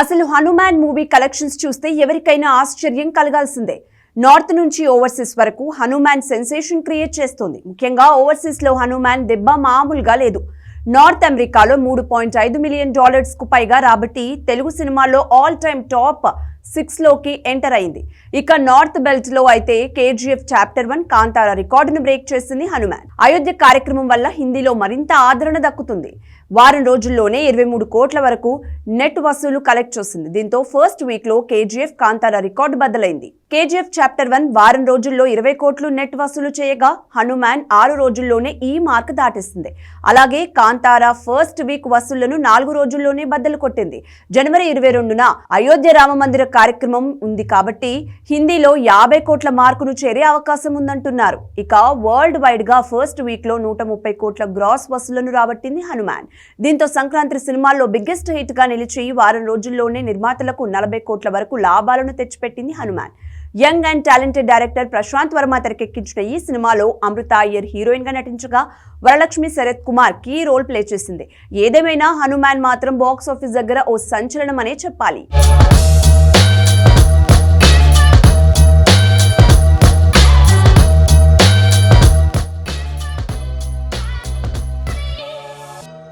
అసలు Hanuman movie collections చూస్తే ఎవరికైనా ఆశ్చర్యం కలగాల్సిందే. నార్త్ నుంచి ఓవర్సీస్ వరకు హనుమాన్ సెన్సేషన్ క్రియేట్ చేస్తోంది. ముఖ్యంగా ఓవర్సీస్లో హనుమాన్ దెబ్బ మామూలుగా లేదు. నార్త్ అమెరికాలో మూడు పాయింట్ ఐదు మిలియన్ డాలర్స్కు పైగా రాబట్టి తెలుగు సినిమాల్లో ఆల్ టైమ్ టాప్ సిక్స్లోకి ఎంటర్ అయింది. ఇక నార్త్ బెల్ట్లో అయితే కేజీఎఫ్ చాప్టర్ వన్ కాంతార రికార్డును బ్రేక్ చేసింది హనుమాన్. అయోధ్య కార్యక్రమం వల్ల హిందీలో మరింత ఆదరణ దక్కుతుంది. వారం రోజుల్లోనే ఇరవై మూడు కోట్ల వరకు నెట్ వసూలు కలెక్ట్ చేసింది. దీంతో ఫస్ట్ వీక్లో కేజీఎఫ్ కాంతార రికార్డు బద్దలైంది. కేజీఎఫ్ చాప్టర్ వన్ వారం రోజుల్లో ఇరవై కోట్లు నెట్ వసూలు చేయగా హనుమాన్ ఆరు రోజుల్లోనే ఈ మార్క్ దాటేసింది. అలాగే కాంతార ఫస్ట్ వీక్ వసూళ్ళను నాలుగు రోజుల్లోనే బద్దలు కొట్టింది. జనవరి ఇరవై రెండున అయోధ్య రామ మందిర కార్యక్రమం ఉంది కాబట్టి హిందీలో యాభై కోట్ల మార్కును చేరే అవకాశం ఉందంటున్నారు. ఇక వరల్డ్ వైడ్గా ఫస్ట్ వీక్లో నూట ముప్పై కోట్ల గ్రాస్ వసూళ్ళను రాబట్టింది హనుమాన్. దీంతో సంక్రాంతి సినిమాల్లో బిగ్గెస్ట్ హిట్గా నిలిచి వారం రోజుల్లోనే నిర్మాతలకు నలభై కోట్ల వరకు లాభాలను తెచ్చిపెట్టింది Hanuman. Young and talented director Prashanth Varma తెరకెక్కించిన ఈ సినిమాలో అమృత అయ్యర్ హీరోయిన్గా నటించగా Varalaxmi Sarath Kumar key role play చేసింది. ఏదేమైనా హనుమాన్ మాత్రం బాక్స్ ఆఫీస్ దగ్గర ఓ సంచలనం అనే చెప్పాలి.